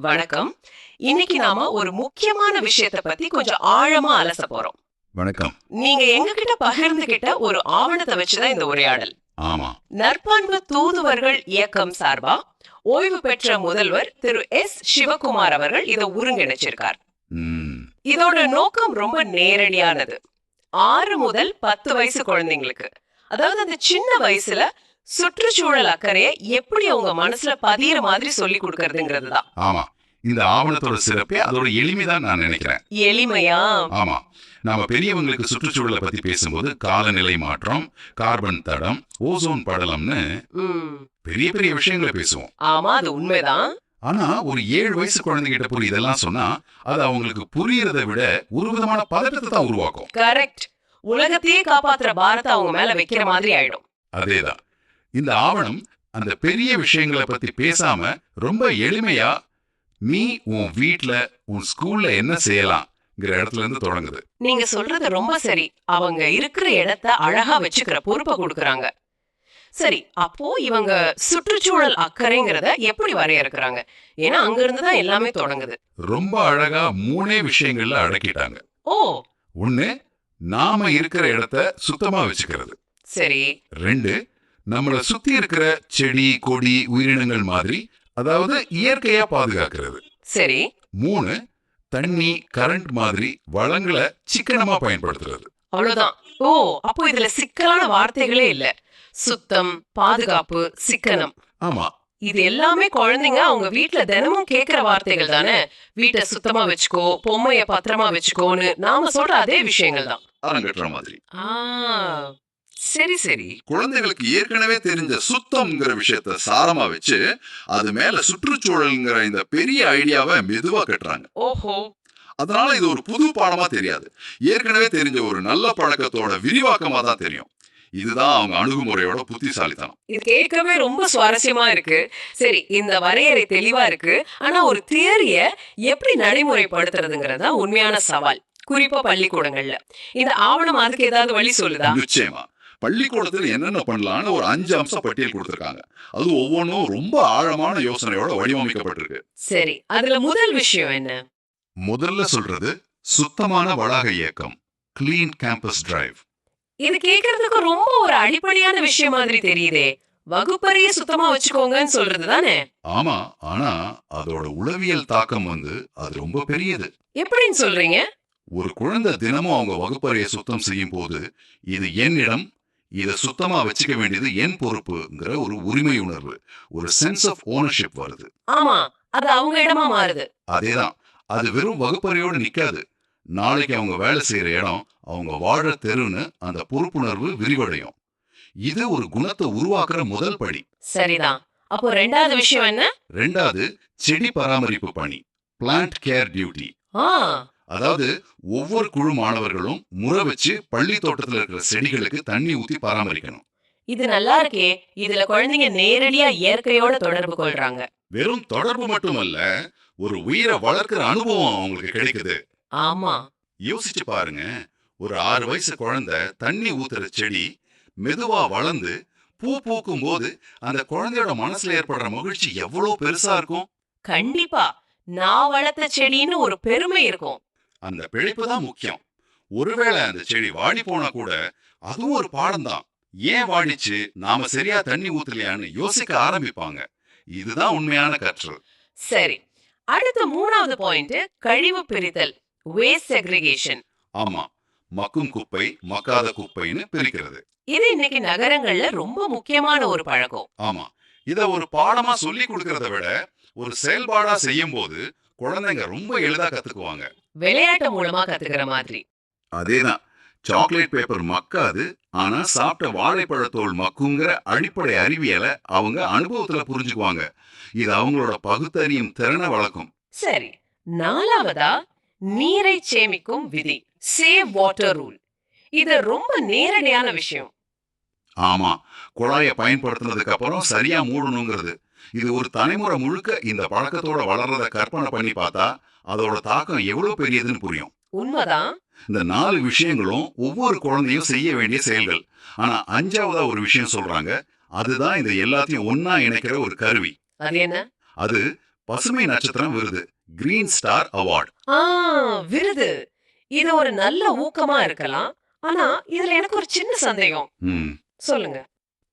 வணக்கம். இன்னைக்கு நாம ஒரு முக்கியமான விஷயத்தை பத்தி கொஞ்சம் ஆழமா அலச போறோம். வணக்கம். நீங்க எங்ககிட்ட பகிர்ந்துகிட்ட ஒரு ஆவணத்தை வச்சுதான் இந்த உரையாடல். ஆமா. நற்பண்பு தூதுவர்கள் இயக்கம் சார்பா ஓய்வு பெற்ற முதல்வர் திரு எஸ். சிவகுமார் அவர்கள் இதை ஒருங்கிணைச்சிருக்கார். ம், இதோட நோக்கம் ரொம்ப நேரடியானது. ஆறு முதல் பத்து வயசு குழந்தைங்களுக்கு. அதாவது அந்த சின்ன வயசுல சுற்றுச்சூழல் அக்கறையை எப்படி அவங்க மனசுல பதியிற மாதிரி சொல்லி கொடுக்கறதுங்கிறது தான் ஆமா. இந்த ஆவணத்தோட சிறப்பே அதோட எளிமைதான் நான் நினைக்கிறேன். எளிமையா? ஆமா. நாம பெரியவங்களுக்கு சுற்றுச்சூழலை பத்தி பேசும்போது காலநிலை மாற்றம் கார்பன் தடம் ஓசோன் படலம்னு பெரிய பெரிய விஷயங்களை பேசுவோம். ஆமா அது உண்மைதான். ஆனா ஒரு ஏழு வயசு குழந்தைகிட்ட போய் இதெல்லாம் சொன்னா அது அவங்களுக்கு புரியறதை விட ஒரு விதமான பதட்டத்தை தான் உருவாக்கும். கரெக்ட். உலகத்தையே காப்பாத்துற பாரத்தை அவங்க மேல வைக்கிற மாதிரி ஆயிடும். அதேதான். இந்த ஆவணம் அந்த பெரிய விஷயங்களை பத்தி பேசாம ரொம்ப எளிமையா நீ உன் வீட்ல உன் ஸ்கூல்ல என்ன செய்யலாம்ங்கிற இடத்துல இருந்து தொடங்குது. நீங்க சொல்றது ரொம்ப சரி. அவங்க இருக்கிற இடத்த அழகா வச்சுக்கிற பொறுப்பை கொடுக்கறாங்க. சரி அப்போ இவங்க சுற்றுச்சூழல் அக்கறைங்கிறத எப்படி வரையறுக்கறாங்க? ஏன்னா அங்க இருந்து தான் எல்லாமே தொடங்குது. ரொம்ப அழகா மூணே விஷயங்கள்ல அடக்கிட்டாங்க. ஓ! ஒண்ணு நாம இருக்கிற இடத்த சுத்தமா வச்சுக்கிறது. சரி. ரெண்டு நம்மள சுத்தி இருக்கிற செடி கொடி உயிரினங்கள் மாதிரி அதாவது இயற்கையா பாதுகாக்கிறது. சரி மூணு தண்ணி கரண்ட் மாதிரி வளங்களை சிக்கனமா பயன்படுத்துறது. அவ்வளவுதான். ஓ அப்போ இதுல சிக்கலான வார்த்தைகளே இல்ல. சுத்தம் பாதுகாப்பு சிக்கனம். ஆமா. இது எல்லாமே குழந்தைங்க அவங்க வீட்ல தினமும் கேக்குற வார்த்தைகள் தானே? வீட்டை சுத்தமா வச்சுக்கோ பொம்மைய பத்திரமா வச்சுக்கோன்னு நாம சொல்ற அதே விஷயங்கள் தான். மாதிரி. ஆ. சரி சரி. குழந்தைகளுக்கு ஏற்கனவே தெரிஞ்ச சுத்தம்ங்கிற விஷயத்த சாரமா வச்சு அது மேல சுற்றுச்சூழல்ங்கிற இந்த பெரிய ஐடியாவை மெதுவா கட்டுறாங்க. ஓஹோ. அதனால இது ஒரு புது பாடமா தெரியாது. ஏற்கனவே தெரிஞ்ச ஒரு நல்ல பழக்கத்தோட விரிவாக்கமா தான் தெரியும். இதுதான் அவங்க அணுகுமுறையோட புத்திசாலித்தனம். இது கேட்கவே ரொம்ப சுவாரஸ்யமா இருக்கு. சரி இந்த வரையறை தெளிவா இருக்கு. ஆனா ஒரு தியரிய எப்படி நடைமுறைப்படுத்துறதுங்கிறது உண்மையான சவால். குறிப்பா பள்ளிக்கூடங்கள்ல. இந்த ஆவணம் அதுக்கு ஏதாவது வழி சொல்லுதா? நிச்சயமா. பள்ளிக்கூடத்துல என்னென்ன பண்ணலாம்னு ஒரு அஞ்சு அம்ச பட்டியல் கொடுத்திருக்காங்க. அது ஒவ்வொன்றும் ரொம்ப ஆழமான யோசனையோட வடிவமைக்கப்பட்டிருக்கு. சரி அதுல முதல் விஷயம் என்ன? முதல்ல சொல்றது சுத்தமான வளாக இயக்கம் கிளீன் கேம்பஸ் டிரைவ் இது கேக்குறதுக்கு ரொம்ப ஒரு அடிப்படையான விஷயம் மாதிரி தெரியுதே. வகுப்பறைய சுத்தமா வச்சுக்கோங்கன்னு சொல்றது தானே? ஆமா ஆனா அதோட உளவியல் தாக்கம் வந்து அது ரொம்ப பெரியது. எப்படின்னு சொல்றீங்க? ஒரு குழந்தை தினமும் அவங்க வகுப்பறையை சுத்தம் செய்யும் போது இது என் இடம் இதை சுத்தமா வச்சுக்க வேண்டியது என் பொறுப்புங்கிற ஒரு உரிமை உணர்வு ஒரு சென்ஸ் ஆஃப் ஓனர்ஷிப் வருது. ஆமா அது அவங்க இடமா மாறுது. அதேதான். அது வெறும் வகுப்பறையோடு நிக்காது. நாளைக்கு அவங்க வேலை செய்யற இடம் அவங்க வாழ தெருன்னு அந்த பொறுப்புணர்வு விரிவடையும். இது ஒரு குணத்தை உருவாக்குற முதல் படி. சரிதான். அப்போ ரெண்டாவது விஷயம் என்ன? ரெண்டாவது செடி பராமரிப்பு பணி பிளான்ட் கேர் டியூட்டி அதாவது ஒவ்வொரு குழு மாணவர்களும் முறை வச்சு பள்ளி தோட்டத்துல இருக்கிற செடிகளுக்கு தண்ணி ஊத்தி பராமரிக்கணும். இது நல்லா இருக்கே. இதுல குழந்தைங்க நேரடியா இயற்கையோட தொடர்பு கொள்றாங்க. வெறும் தொடர்பு மட்டுமல்ல ஒரு உயிரை வளர்க்கிற அனுபவம் அவங்களுக்கு கிடைக்குது. ஆமா. யோசிச்சு பாருங்க. ஒரு ஆறு வயசு குழந்தை தண்ணி ஊத்துற செடி மெதுவா வளர்ந்து பூ பூக்கும் போது அந்த குழந்தையோட மனசுல ஏற்படுற மகிழ்ச்சி எவ்வளவு பெருசா இருக்கும்? கண்டிப்பா. நான் வளர்த்த செடின்னு ஒரு பெருமை இருக்கும். அந்த பிழைப்பு தான் முக்கியம். ஒருவேளை அந்த செடி வாடி போனா கூட அதுவும் ஒரு பாடம் தான் ஏன் வாடிச்சு? நாம சரியா தண்ணி ஊத்தலையான்னு யோசிக்க ஆரம்பிப்பாங்க. இதுதான் உண்மையான கற்றல். சரி. அடுத்த மூணாவது பாயிண்ட் கழிவு பிரித்தல் வேஸ்ட் செக்ரிகேஷன் ஆமா. மக்கும் குப்பை மக்காத குப்பைன்னு பிரிக்கிறது. இது இன்னைக்கு நகரங்கள்ல ரொம்ப முக்கியமான ஒரு பழக்கம். ஆமா. இத ஒரு பாடமா சொல்லி கொடுக்கறத விட ஒரு செயல்பாடா செய்யும் போது குழந்தைங்க ரொம்ப எளிதா கத்துக்குவாங்க. விளையாட்டு மூலமா கத்துக்கிற மாதிரி. அதேதான். சாக்லேட் பேப்பர் மக்காது ஆனா சாப்பிட்ட வாழைப்பழத்தோல் மக்குங்கிற அடிப்படை அறிவியலை அவங்க அனுபவத்துல புரிஞ்சுக்குவாங்க. இது அவங்களோட பகுத்தறியும் திறனை வளர்க்கும். சரி நாலாவதா? நீரை சேமிக்கும் விதி சேவ் வாட்டர் ரூல் இது ரொம்ப நேரடியான விஷயம். ஆமா குழாயை பயன்படுத்தினதுக்கு அப்புறம் சரியா மூடணுங்கிறது. இது ஒரு தலைமுறை முழுக்க இந்த பழக்கத்தோட வளர்றத கற்பனை பண்ணி பார்த்தா அதோட தாக்கம் எவ்வளவு பெரியதுன்னு புரியும். உண்மைதான். இந்த நாலு விஷயங்களும் ஒவ்வொரு குழந்தையும் செய்ய வேண்டிய செயல்கள். ஆனா அஞ்சாவதா ஒரு விஷயம் சொல்றாங்க. அதுதான் இந்த எல்லாத்தையும் ஒன்னா இணைக்கிற ஒரு கருவி. அது பசுமை நட்சத்திரம் விருது. கிரீன் ஸ்டார் அவார்ட் விருது. இது ஒரு நல்ல ஊக்கமா இருக்கலாம். ஆனா இதுல எனக்கு ஒரு சின்ன சந்தேகம். சொல்லுங்க.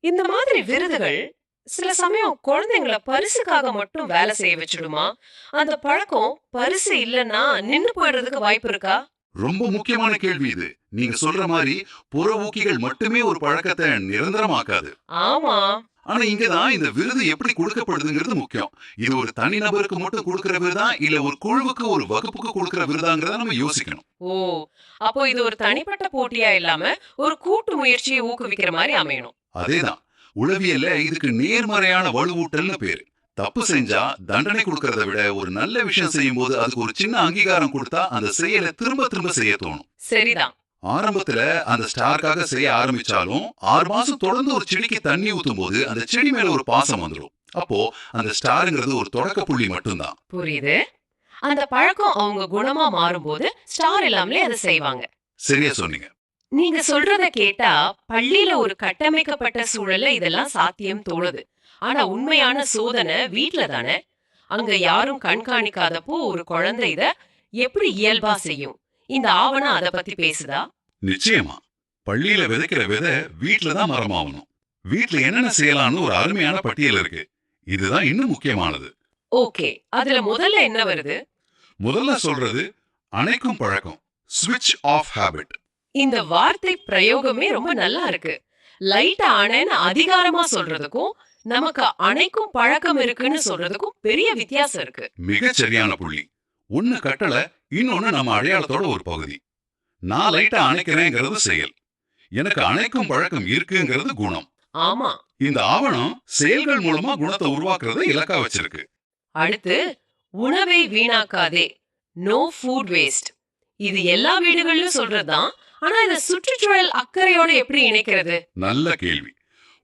இந்த மாதிரி விருதுகள் சில சமயம் குழந்தைங்கள பரிசுக்காக மட்டும் வேலை செய்ய வச்சிடுமா? அந்த பழக்கம் பரிசு இல்லைன்னா நின்னு போயிடுறதுக்கு வாய்ப்பு இருக்கா? ரொம்ப முக்கியமான கேள்வி இது. நீங்க சொல்ற மாதிரி புற ஊக்கிகள் மட்டுமே ஒரு பழக்கத்தை நிரந்தரமாக்காது. ஆமா. ஆனா இங்கதான் இந்த விருது எப்படி கொடுக்கப்படுதுங்கிறது முக்கியம். இது ஒரு தனிநபருக்கு மட்டும் கொடுக்கிற விருதா இல்ல ஒரு குழுவுக்கு ஒரு வகுப்புக்கு கொடுக்கிற விருதாங்கிறத நம்ம யோசிக்கணும். ஓ அப்போ இது ஒரு தனிப்பட்ட போட்டியா இல்லாம ஒரு கூட்டு முயற்சியை ஊக்குவிக்கிற மாதிரி அமையணும். அதேதான் உளவியல்ல இதுக்கு நேர்மறையான வலுவூட்டல்னு பேரு. தப்பு செஞ்சா தண்டனை கொடுக்கறத விட ஒரு நல்ல விஷயம் செய்யும் போது அதுக்கு ஒரு சின்ன அங்கீகாரம் கொடுத்தா அந்த செயலை திரும்ப திரும்ப செய்ய தோணும். சரிதான். ஆரம்பத்துல அந்த ஸ்டார்க்காக செய்ய ஆரம்பிச்சாலும் ஆறு மாசம் தொடர்ந்து ஒரு செடிக்கு தண்ணி ஊத்தும் போது அந்த செடி மேல ஒரு பாசம் வந்துடும் அப்போ அந்த ஸ்டாருங்கிறது ஒரு தொடக்க புள்ளி மட்டும்தான். புரியுது. அந்த பழக்கம் அவங்க குணமா மாறும்போது ஸ்டார் இல்லாமலே அதை செய்வாங்க. சரியா சொன்னீங்க. நீங்க சொல்றத கேட்டா பள்ளியில ஒரு கட்டமைக்கப்பட்ட சூழல்ல இதெல்லாம் சாத்தியம் தோணுது. ஆனா உண்மையான சோதனை வீட்ல தானே? அங்க யாரும் கண்காணிக்காதப்போ ஒரு குழந்தை இத எப்படி இயல்பா செய்யும்? இந்த ஆவணம் அத பத்தி பேசுதா? நிச்சயமா. பள்ளியில விதைக்கிற விதை வீட்ல தான் மரமாகணும் வீட்ல என்னென்ன செய்யலாம்னு ஒரு அருமையான பட்டியல் இருக்கு. இதுதான் இன்னும் முக்கியமானது. ஓகே. அதுல முதல்ல என்ன வருது? முதல்ல சொல்றது அணைக்கும் பழக்கம். ஸ்விட்ச் ஆஃப் ஹாபிட் இந்த வார்த்தை பிரயோகமே ரொம்ப நல்லா இருக்கு. லைட் அணைன்னு அதிகாரமா சொல்றதுக்கும் நமக்கு அணைக்கும் பழக்கம் இருக்குன்னு சொல்றதுக்கும் பெரிய வித்தியாசம் இருக்கு. மிகச் சரியான புள்ளி. ஒண்ணு கட்டளை இன்னொன்னு நம்ம அடையாளத்தோட ஒரு பகுதி. நான் லைட்டா அணைக்கிறேங்கிறது செயல். எனக்கு அணைக்கும் பழக்கம் இருக்குங்கிறது குணம். ஆமா. இந்த ஆவணம் செயல்கள் மூலமா குணத்தை உருவாக்குறத இலக்கா வச்சிருக்கு. அடுத்து உணவை வீணாக்காதே. நோ ஃபுட் வேஸ்ட் இது எல்லா வீடுகளிலும் சொல்றதுதான். ஆனா இத சுற்றுச்சூழல் அக்கறையோட எப்படி இணைக்கிறது? நல்ல கேள்வி.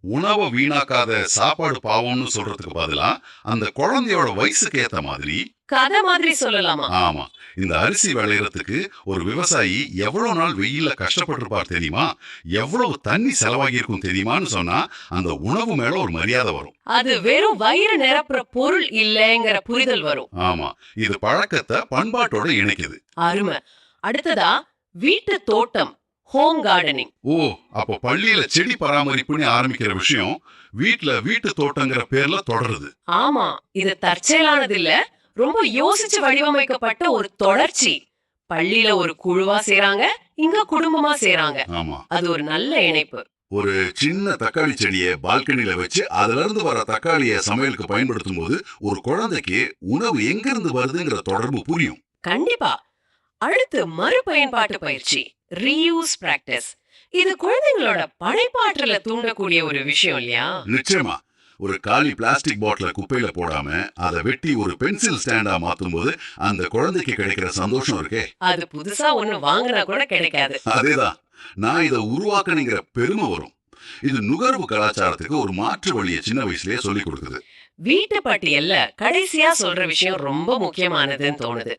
உணவை வீணாக்காத சாப்பாடு பாவம்னு சொல்றதுக்கு பதிலா அந்த குழந்தையோட வயசுக்கு ஏத்த மாதிரி கதை மாதிரி சொல்லலாமா? ஆமா. இந்த அரிசி விளையறதுக்கு ஒரு விவசாயி எவ்வளவு நாள் வெயில்ல கஷ்டப்பட்டிருப்பார் தெரியுமா? எவ்வளவு தண்ணி செலவாகி இருக்கும் தெரியுமான்னு சொன்னா அந்த உணவு மேல ஒரு மரியாதை வரும். அது வெறும் வயிறு நிரப்புற பொருள் இல்லைங்கிற புரிதல் வரும். ஆமா. இது பழக்கத்தை பண்பாட்டோட இணைக்குது. அருமை. அடுத்ததா வீட்டு தோட்டம் ஹோம் கார்டனிங் ஓ அப்போ பள்ளியில செடி பராமரிப்புன்னு ஆரம்பிக்கிற விஷயம் வீட்ல வீட்டு தோட்டங்கிற பேர்ல தொடருது. ஆமா இது தற்செயலானது இல்ல ரொம்ப யோசிச்சு வடிவமைக்கப்பட்ட ஒரு தொடர்ச்சி. பள்ளியில ஒரு குழுவா சேராங்க இங்க குடும்பமா சேராங்க. ஆமா. அது ஒரு நல்ல இணைப்பு. ஒரு சின்ன தக்காளி செடியை பால்கனில வச்சு அதுல இருந்து வர தக்காளிய சமையலுக்கு பயன்படுத்தும் போது ஒரு குழந்தைக்கு உணவு எங்க இருந்து வருதுங்கிற தொடர்பு புரியும். கண்டிப்பா. அடுத்து மறுபயன்பாட்டு பயிற்சி ரீயூஸ் பிராக்டிஸ் இது குழந்தைங்களோட படைப்பாற்றல தூண்டக்கூடிய ஒரு விஷயம் இல்லையா? நிச்சயமா. ஒரு காலி பிளாஸ்டிக் பாட்டில குப்பையில போடாம அதை வெட்டி ஒரு பென்சில் ஸ்டாண்டா மாத்தும் போது அந்த குழந்தைக்கு கிடைக்கிற சந்தோஷம் இருக்கே. அது புதுசா ஒண்ணு வாங்கினா கூட கிடைக்காது. அதேதான். நான் இதை உருவாக்கணுங்கிற பெருமை வரும். இது நுகர்வு கலாச்சாரத்துக்கு ஒரு மாற்று வழியை சின்ன வயசுலயே சொல்லி கொடுக்குது. வீட்டு பட்டியல்ல கடைசியா சொல்ற விஷயம் ரொம்ப முக்கியமானதுன்னு தோணுது.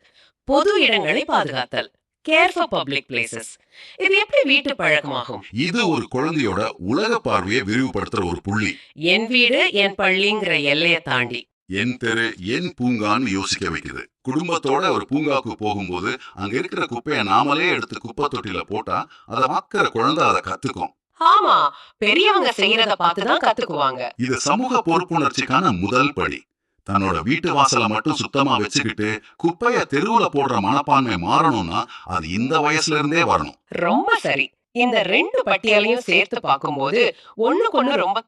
பொது இடங்களை பாதுகாத்தல். கேர் ஃபார் பப்ளிக் பிளேசஸ் இது எப்படி வீட்டு பழக்கமாகும்? இது ஒரு குழந்தையோட உலக பார்வையை விரிவுபடுத்துற ஒரு புள்ளி. என் வீடு என் பள்ளிங்கிற எல்லையை தாண்டி. என் தெரு என் பூங்கான்னு யோசிக்க வைக்குது. குடும்பத்தோட ஒரு பூங்காவுக்கு போகும்போது அங்க இருக்கிற குப்பையை நாமளே எடுத்து குப்பை தொட்டில போட்டா அதை பார்க்கிற குழந்தை அதை கத்துக்கும். ஆமா பெரியவங்க செய்யறத பார்த்துதான் கத்துக்குவாங்க. இது சமூக பொறுப்புணர்ச்சிக்கான முதல் படி. தன்னோட வீட்டு வாசலை மட்டும் சுத்தமா வச்சுக்கிட்டு குப்பைய தெருவுல போடுற மனப்பான்மை மாறணும்னா அது இந்த வயசுல இருந்தே வரணும். ரொம்ப சரி. இந்த ரெண்டு பட்டியலையும் சேர்த்து பார்க்கும்போது ஒண்ணுக்கொண்ணு ரொம்ப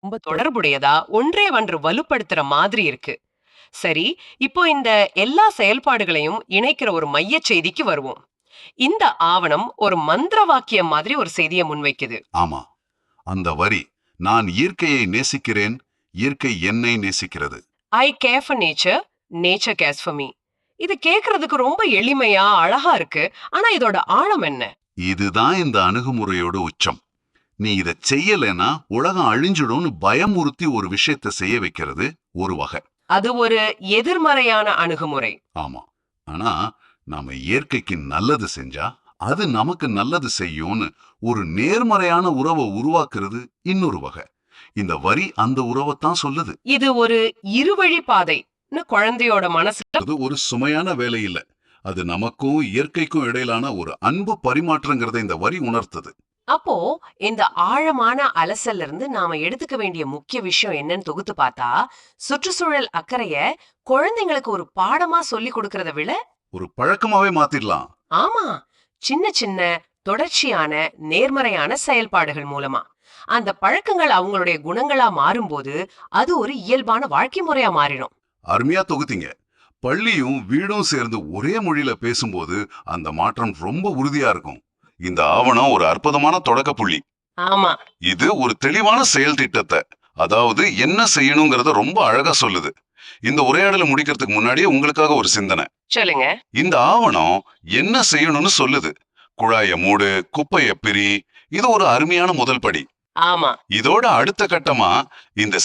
ரொம்ப தொடர்புடையதா ஒன்றே ஒன்று வலுப்படுத்துற மாதிரி இருக்கு. சரி இப்போ இந்த எல்லா செயல்பாடுகளையும் இணைக்கிற ஒரு மைய செய்திக்கு வருவோம். இந்த ஆவணம் ஒரு மந்திர வாக்கியம் மாதிரி ஒரு செய்தியை முன்வைக்குது. ஆமா. அந்த வரி நான் இயற்கையை நேசிக்கிறேன் இயற்கை என்னை நேசிக்கிறது. I care for nature nature cares for me இது கேக்குறதுக்கு ரொம்ப எளிமையா அழகா இருக்கு. ஆனா இதோட ஆழம் என்ன? இதுதான் இந்த அணுகுமுறையோட உச்சம். நீ இத செய்யலைன்னா உலகம் அழிஞ்சிடும்னு பயமுறுத்தி ஒரு விஷயத்தை செய்ய வைக்கிறது ஒரு வகை. அது ஒரு எதிர்மறையான அணுகுமுறை. ஆமா. ஆனா நாம இயற்கைக்கு நல்லது செஞ்சா அது நமக்கு நல்லது செய்யும்னு ஒரு நேர்மறையான உறவை உருவாக்குறது இன்னொரு வகை. இந்த வரி அந்த உறவைத்தான் சொல்லுது. இது ஒரு இருவழி பாதை. குழந்தையோட மனசுல அது ஒரு சுமையான வேலை இல்ல. அது நமக்கும் இயற்கைக்கும் இடையிலான ஒரு அன்பு பரிமாற்றங்கிறத இந்த வரி உணர்த்துது. அப்போ இந்த ஆழமான அலசல்ல இருந்து நாம எடுத்துக்க வேண்டிய முக்கிய விஷயம் என்னன்னு தொகுத்து பார்த்தா சுற்றுச்சூழல் அக்கறைய குழந்தைங்களுக்கு ஒரு பாடமா சொல்லி கொடுக்கறத விட ஒரு பழக்கமாவே மாத்திடலாம். ஆமா. சின்ன சின்ன தொடர்ச்சியான நேர்மறையான செயல்பாடுகள் மூலமா. அந்த பழக்கங்கள் அவங்களுடைய குணங்களா மாறும்போது அது ஒரு இயல்பான வாழ்க்கை முறையா மாறிடும். அருமையா தொகுத்தீங்க. பள்ளியும் வீடும் சேர்ந்து ஒரே மொழியில பேசும்போது அந்த மாற்றம் ரொம்ப உறுதியா இருக்கும். இந்த ஆவணம் ஒரு அற்புதமான தொடக்க புள்ளி. ஆமா. இது ஒரு தெளிவான செயல் திட்டத்தை அதாவது என்ன செய்யணுங்கிறத ரொம்ப அழகா சொல்லுது. இந்த உரையாடலை முடிக்கிறதுக்கு முன்னாடியே உங்களுக்காக ஒரு சிந்தனை. சொல்லுங்க. இந்த ஆவணம் என்ன செய்யணும்னு சொல்லுது. குழாய மூடு குப்பைய பிரி இது ஒரு அருமையான முதல் படி. ஆமா. இதோட அடுத்த கட்டமா இந்த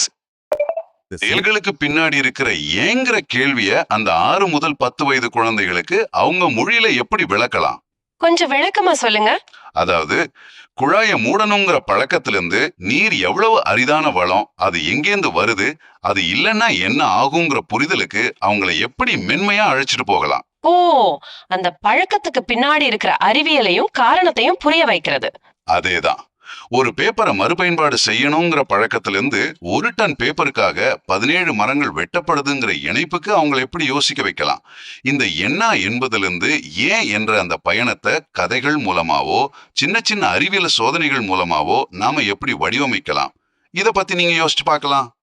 செயல்களுக்கு பின்னாடி இருக்கிற ஏங்கிற கேள்விய அந்த ஆறு முதல் பத்து வயது குழந்தைகளுக்கு அவங்க மொழியில எப்படி விளக்கலாம்? கொஞ்சம் விளக்கமா சொல்லுங்க. அதாவது குழாய மூடணுங்கிற பழக்கத்திலிருந்து நீர் எவ்வளவு அரிதான வளம் அது எங்கேந்து வருது அது இல்லைன்னா என்ன ஆகுங்கிற புரிதலுக்கு அவங்கள எப்படி மென்மையா அழைச்சிட்டு போகலாம்? ஓ அந்த பழக்கத்துக்கு பின்னாடி இருக்கிற அறிவியலையும் காரணத்தையும் புரிய வைக்கிறது. அதேதான். ஒரு பேப்பரை மறுபயன்பாடு செய்யணுங்கிற பழக்கத்திலிருந்து ஒரு டன் பேப்பருக்காக பதினேழு மரங்கள் வெட்டப்படுதுங்கிற இணைப்புக்கு அவங்களை எப்படி யோசிக்க வைக்கலாம்? இந்த என்ன என்பதிலிருந்து ஏன் என்ற அந்த பயணத்தை கதைகள் மூலமாவோ சின்ன சின்ன அறிவியல் சோதனைகள் மூலமாவோ நாம எப்படி வடிவமைக்கலாம்? இத பத்தி நீங்க யோசிச்சு பார்க்கலாம்.